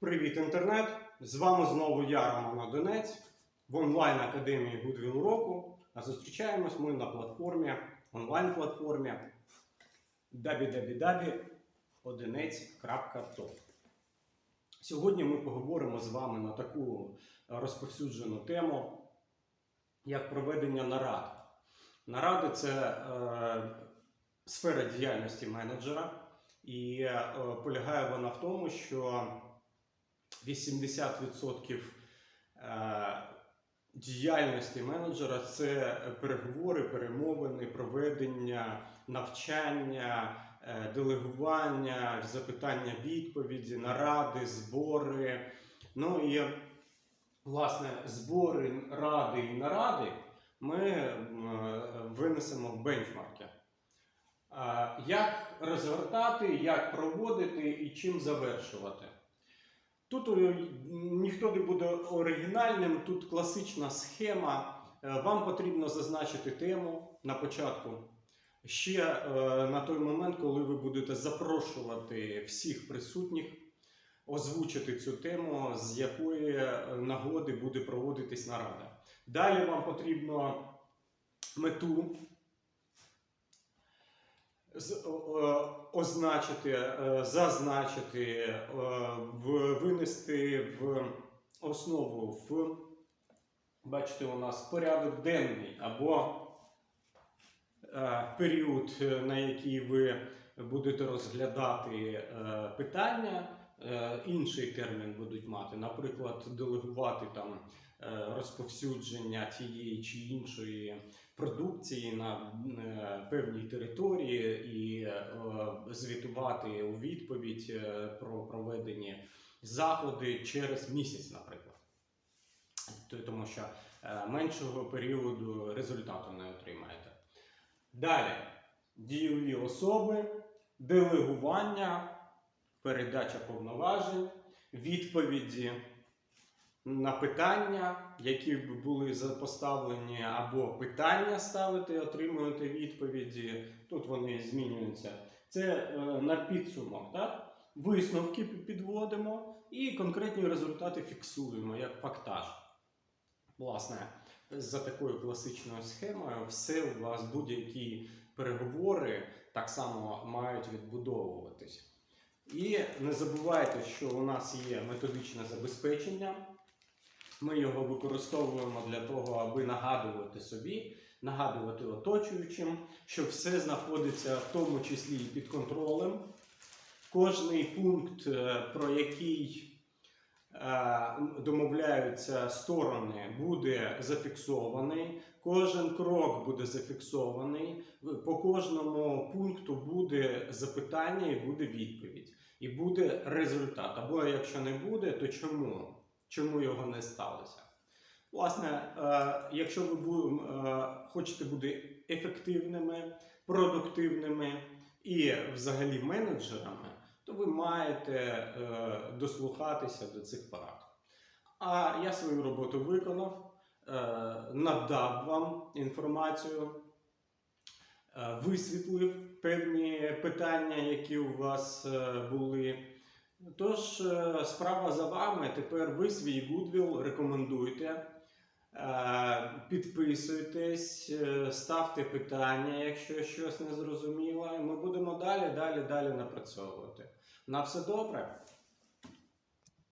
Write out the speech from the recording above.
Привіт, інтернет! З вами знову я, Роман Одинець, в онлайн-академії Goodwill року. А зустрічаємось ми на платформі, онлайн-платформі www.одинець.top. Сьогодні ми поговоримо з вами на таку розповсюджену тему, як проведення нарад. Наради це е, сфера діяльності менеджера, і е, полягає вона в тому, що 80% е, діяльності менеджера це переговори, перемовини, проведення навчання, е, делегування, запитання відповіді, наради, збори. Ну і власне збори, ради і наради ми е, винесемо в бенчмарки. Як розгортати, як проводити і чим завершувати? Тут е, ніхто не буде оригінальним, тут класична схема. Е, Вам потрібно зазначити тему на початку. Ще е, на той момент, коли ви будете запрошувати всіх присутніх, озвучити цю тему, з якої нагоди буде проводитись нарада. Далі вам потрібно мету означити, зазначити, в- винести в основу в, бачите, у нас порядок денний або е, період, е, на який ви будете розглядати е, питання. Інший термін будуть мати, наприклад, делегувати там розповсюдження тієї чи іншої продукції на певній території і звітувати у відповідь про проведені заходи через місяць, наприклад. Тому що е, меншого періоду результату не отримаєте. Далі дієві особи, делегування, передача повноважень, відповіді на питання, які б були поставлені, або питання ставити, отримуєте відповіді. Тут вони змінюються. Це е, на підсумок, так? Висновки підводимо і конкретні результати фіксуємо як фактаж. Власне, за такою класичною схемою, все у вас будь-які переговори так само мають відбудовуватись. І не забувайте, що у нас є методичне забезпечення. Ми його використовуємо для того, аби нагадувати собі, нагадувати оточуючим, що все знаходиться в тому числі і під контролем. Кожний пункт, е, про який е, домовляються сторони, буде зафіксований. Кожен крок буде зафіксований. По кожному пункту буде запитання і буде відповідь. І буде результат. Або якщо не буде, то чому? Чому його не сталося? Власне, е, якщо ви хочете бути ефективними, продуктивними і взагалі менеджерами, то ви маєте е, дослухатися до цих порад. А я свою роботу виконав, е, надав вам інформацію, е, висвітлив певні питання, які у вас е, були. Тож, е, справа за вами. Тепер ви свій Goodwill рекомендуйте. Е, Підписуйтесь, е, ставте питання, якщо щось не зрозуміло. Ми будемо далі, далі, далі напрацьовувати. На все добре.